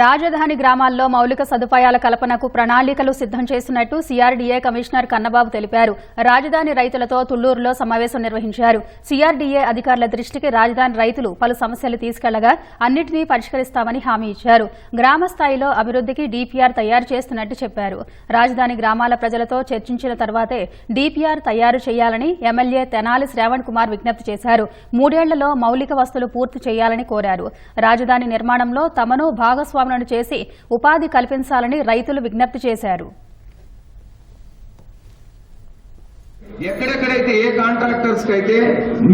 రాజధాని గ్రామాల్లో మౌలిక సదుపాయాల కల్పనకు ప్రణాళికలు సిద్ధం చేస్తున్నట్టు సీఆర్డీఏ కమిషనర్ కన్నబాబు తెలిపారు. రాజధాని రైతులతో తుళ్ళూరులో సమావేశం నిర్వహించారు. సీఆర్డీఏ అధికారుల దృష్టికి రాజధాని రైతులు పలు సమస్యలు తీసుకెళ్ళగా అన్నింటినీ పరిష్కరిస్తామని హామీ ఇచ్చారు. గ్రామ స్థాయిలో అభివృద్ధికి డీపీఆర్ తయారు చేస్తున్నట్టు చెప్పారు. రాజధాని గ్రామాల ప్రజలతో చర్చించిన తర్వాతే డీపీఆర్ తయారు చేయాలని ఎమ్మెల్యే తెనాలి శ్రావణ్ కుమార్ విజ్ఞప్తి చేశారు. మూడేళ్ళలో మౌలిక వస్తువులు పూర్తి చేయాలని కోరారు. రాజధాని నిర్మాణంలో తమను భాగస్వామి భాగస్వాములను చేసి ఉపాధి కల్పించాలని రైతులు విజ్ఞప్తి చేశారు. ఎక్కడెక్కడైతే ఏ కాంట్రాక్టర్స్ అయితే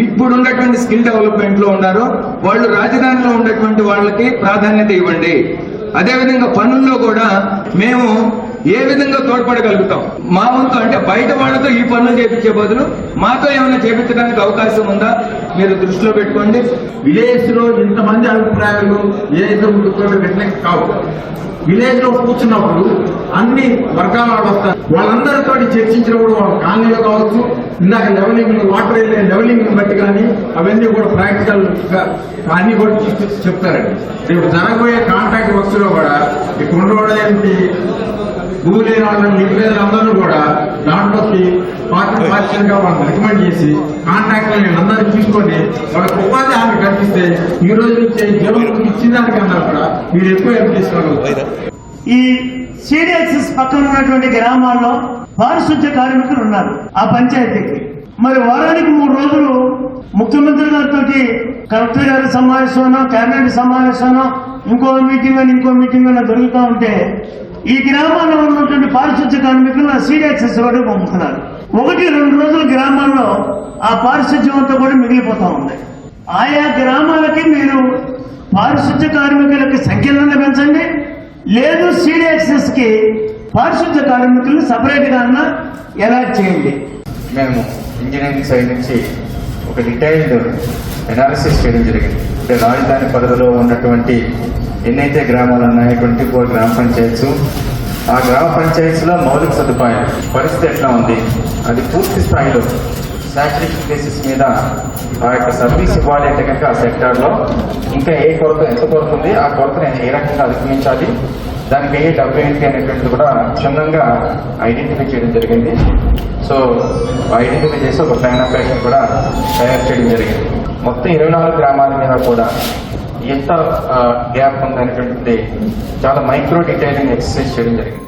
ఇప్పుడు ఉన్నటువంటి స్కిల్ డెవలప్మెంట్లో ఉన్నారో వాళ్ళు రాజధానిలో ఉన్నటువంటి వాళ్ళకి ప్రాధాన్యత ఇవ్వండి. అదేవిధంగా పనుల్లో కూడా మేము ఏ విధంగా తోడ్పడగలుగుతాం? మా వంతు అంటే బయట వాళ్ళతో ఈ పనులు చేపించే బదులు మాతో ఏమైనా చేపించడానికి అవకాశం ఉందా? మీరు దృష్టిలో పెట్టుకోండి. విలేజ్లో ఇంతమంది అభిప్రాయాలు విలేజ్లో కావు. విలేజ్లో కూర్చున్నప్పుడు అన్ని వర్గాల వాళ్ళు వస్తారు. వాళ్ళందరితో చర్చించినప్పుడు వాళ్ళ కాలనీలో కావచ్చు ఇందాక లెవెలింగ్ వాటర్ వెళ్ళే లెవెలింగ్ బట్టి కానీ అవన్నీ కూడా ప్రాక్టికల్గా అన్ని కూడా తీసుకొచ్చి చెప్తారండి. రేపు జరగబోయే కాంట్రాక్ట్ వర్క్స్లో కూడా ఇక్కడ ఉండేటి భూమి లేని వాళ్ళని కూడా దాంట్లోకి పార్టీ పార్టీగా వాళ్ళని రికమెండ్ చేసి కాంట్రాక్టర్ని అందరినీ తీసుకొని వాళ్ళకి ఉపాధి హామీ కల్పిస్తే ఈ రోజు నుంచి జీవనం ఇచ్చిన దానికన్నా కూడా మీరు ఎక్కువ ఏం చేసుకోగలుగుతారు ఈ సిడిఎక్సెస్ పక్కన ఉన్నటువంటి గ్రామాల్లో పారిశుద్ధ్య కార్మికులు ఉన్నారు ఆ పంచాయతీకి. మరి వారానికి మూడు రోజులు ముఖ్యమంత్రి గారితో కలెక్టర్ గారి సమావేశంలో కేబినెట్ సమావేశంలో ఇంకో మీటింగ్ అని ఇంకో మీటింగ్ అని దొరుకుతూ ఉంటే ఈ గ్రామాల్లో ఉన్నటువంటి పారిశుద్ధ్య కార్మికులు సీరియస్ వాడు కూడా పంపుతున్నారు. ఒకటి రెండు రోజులు గ్రామాల్లో ఆ పారిశుద్ధ్యం అంతా కూడా మిగిలిపోతా ఉంది. ఆయా గ్రామాలకి మీరు పారిశుద్ధ్య కార్మికులకి సంఖ్యలను పెంచండి. లేదు సీరియస్కి పారిశుద్ధ్య కార్మికులను సపరేట్గా అన్నా ఎలాట్ చేయండి. మేము ఇంజనీరింగ్ సైడ్ నుంచి ఒక డీటెయిల్డ్ ఎనాలిసిస్ చేయడం జరిగింది. అంటే రాజధాని పరిధిలో ఉన్నటువంటి ఎన్నైతే గ్రామాలు ఉన్నాయో ట్వంటీ ఫోర్ గ్రామ పంచాయత్స్ ఆ గ్రామ పంచాయత్స్లో మౌలిక సదుపాయం పరిస్థితి ఎట్లా ఉంది? అది పూర్తి స్థాయిలో సాచురేషన్ బేసిస్ మీద ఆ యొక్క సర్వీస్ ఇవ్వాలి అంటే కనుక ఆ సెక్టార్లో ఇంకా ఏ కొరత ఎంత కొరత ఉంది ఆ నేను ఏ రకంగా అధిగమించాలి దానికి ఏ డబ్బు ఏంటి అనేటువంటిది కూడా క్షుణ్ణంగా ఐడెంటిఫై చేయడం జరిగింది. సో ఐడెంటిఫై చేసి ఒక ప్లాన్ ఆపరేషన్ కూడా తయారు చేయడం జరిగింది. మొత్తం ఇరవై నాలుగు గ్రామాల మీద కూడా ఎంత గ్యాప్ ఉందనేటువంటిది చాలా మైక్రో డీటెయిలింగ్ ఎక్సర్సైజ్ చేయడం జరిగింది.